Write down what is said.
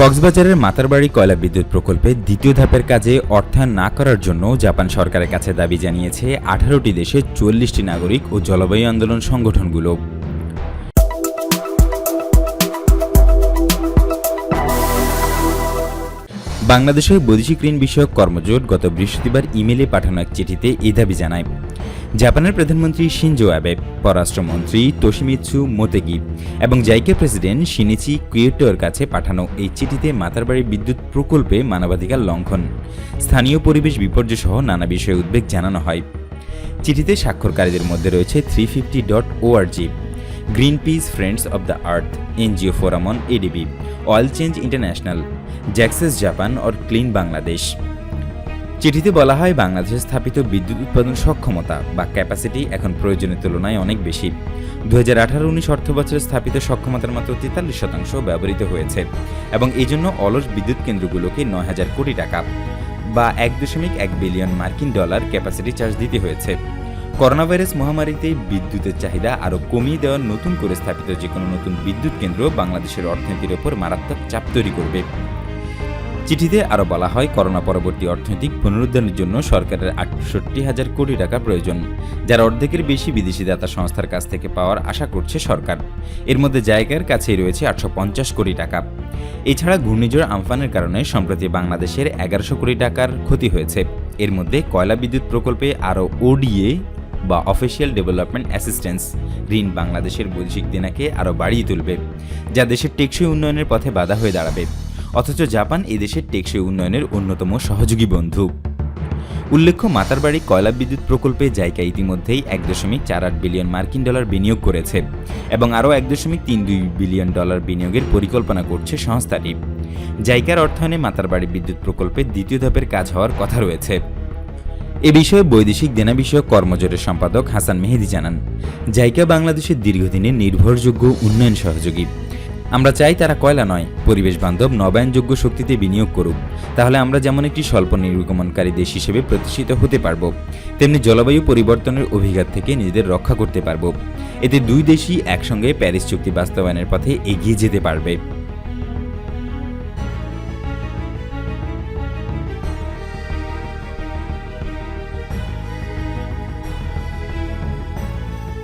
কক্সবাজারের মাতারবাড়ি কয়লা বিদ্যুৎ প্রকল্পে দ্বিতীয় ধাপের কাজে অর্থায়ন না করার জন্য জাপান সরকারের কাছে দাবি জানিয়েছে আঠারোটি দেশের চল্লিশটি নাগরিক ও জলবায়ু আন্দোলন সংগঠনগুলো। বাংলাদেশের বৈদেশিক ঋণ বিষয়ক কর্মজোট গত বৃহস্পতিবার ইমেলে পাঠানো এক চিঠিতে এই দাবি জানায়। জাপানের প্রধানমন্ত্রী শিনজো অ্যাবে পররাষ্ট্রমন্ত্রী তোশিমিৎসু মোতেগি এবং জাইকে প্রেসিডেন্ট শিনিচি কুয়েটোর কাছে পাঠানো এই চিঠিতে মাতারবাড়ি বিদ্যুৎ প্রকল্পে মানবাধিকার লঙ্ঘন। স্থানীয় পরিবেশ বিপর্যয় সহ নানা বিষয়ে উদ্বেগ জানানো হয়। চিঠিতে স্বাক্ষরকারীদের মধ্যে রয়েছে three fifty dot O R G Greenpeace friends of the earth NGO forum on ADB oil change international জ্যাক্সেস Japan or clean Bangladesh চিঠিতে বলা হয়, বাংলাদেশে স্থাপিত বিদ্যুৎ উৎপাদন সক্ষমতা বা ক্যাপাসিটি এখন প্রয়োজনের তুলনায় অনেক বেশি। দু হাজার আঠারো উনিশ অর্থ বছরে স্থাপিত সক্ষমতার মাত্র তেতাল্লিশ শতাংশ ব্যবহৃত হয়েছে এবং এই জন্য অলস বিদ্যুৎ কেন্দ্রগুলোকে নয় হাজার কোটি টাকা বা এক দশমিক এক বিলিয়ন মার্কিন ডলার ক্যাপাসিটি চার্জ দিতে হয়েছে। করোনা ভাইরাস মহামারীতে বিদ্যুতের চাহিদা আরও কমিয়ে দেওয়ার নতুন করে স্থাপিত যে কোনো নতুন বিদ্যুৎ কেন্দ্র বাংলাদেশের অর্থনীতির ওপর মারাত্মক চাপ তৈরি করবে। চিঠিতে আরও বলা হয়, করোনা পরবর্তী অর্থনৈতিক পুনরুদ্ধারের জন্য সরকারের আটষট্টি হাজার কোটি টাকা প্রয়োজন, যার অর্ধেকের বেশি বিদেশি দাতা সংস্থার কাছ থেকে পাওয়ার আশা করছে সরকার। এর মধ্যে জায়গার কাছেই রয়েছে আটশো পঞ্চাশ কোটি টাকা। এছাড়া ঘূর্ণিঝড় আমফানের কারণে সম্প্রতি বাংলাদেশের এগারোশো কোটি টাকার ক্ষতি হয়েছে। এর মধ্যে কয়লা বিদ্যুৎ প্রকল্পে আরও ওডিএ বা অফিসিয়াল ডেভেলপমেন্ট অ্যাসিস্ট্যান্স ঋণ বাংলাদেশের বৈদেশিক দেনাকে আরও বাড়িয়ে তুলবে, যা দেশের টেকসই উন্নয়নের পথে বাধা হয়ে দাঁড়াবে। অথচ জাপান এই দেশের টেকসই উন্নয়নের অন্যতম সহযোগী বন্ধু। উল্লেখ্য মাতারবাড়ি কয়লা বিদ্যুৎ প্রকল্পে জায়গা ইতিমধ্যেই এক দশমিক চার আট বিলিয়ন মার্কিন ডলার বিনিয়োগ করেছে এবং আরও এক দশমিক তিন দুই বিলিয়ন ডলার বিনিয়োগের পরিকল্পনা করছে সংস্থাটি। জায়গার অর্থায়নে মাতারবাড়ি বিদ্যুৎ প্রকল্পের দ্বিতীয় ধাপের কাজ হওয়ার কথা রয়েছে। এ বিষয়ে বৈদেশিক দেনা বিষয়ক কর্মজোটের সম্পাদক হাসান মেহেদি জানান, জাইকা বাংলাদেশের দীর্ঘদিনের নির্ভরযোগ্য উন্নয়ন সহযোগী। আমরা চাই তারা কয়লা নয়, পরিবেশ বান্ধব নবায়নযোগ্য শক্তিতে বিনিয়োগ করুক। তাহলে আমরা যেমন একটি স্বল্প নির্গমনকারী দেশ হিসেবে প্রতিষ্ঠিত হতে পারব, তেমনি জলবায়ু পরিবর্তনের অভিঘাত থেকে নিজেদের রক্ষা করতে পারব। এতে দুই দেশই একসঙ্গে প্যারিস চুক্তি বাস্তবায়নের পথে এগিয়ে যেতে পারবে।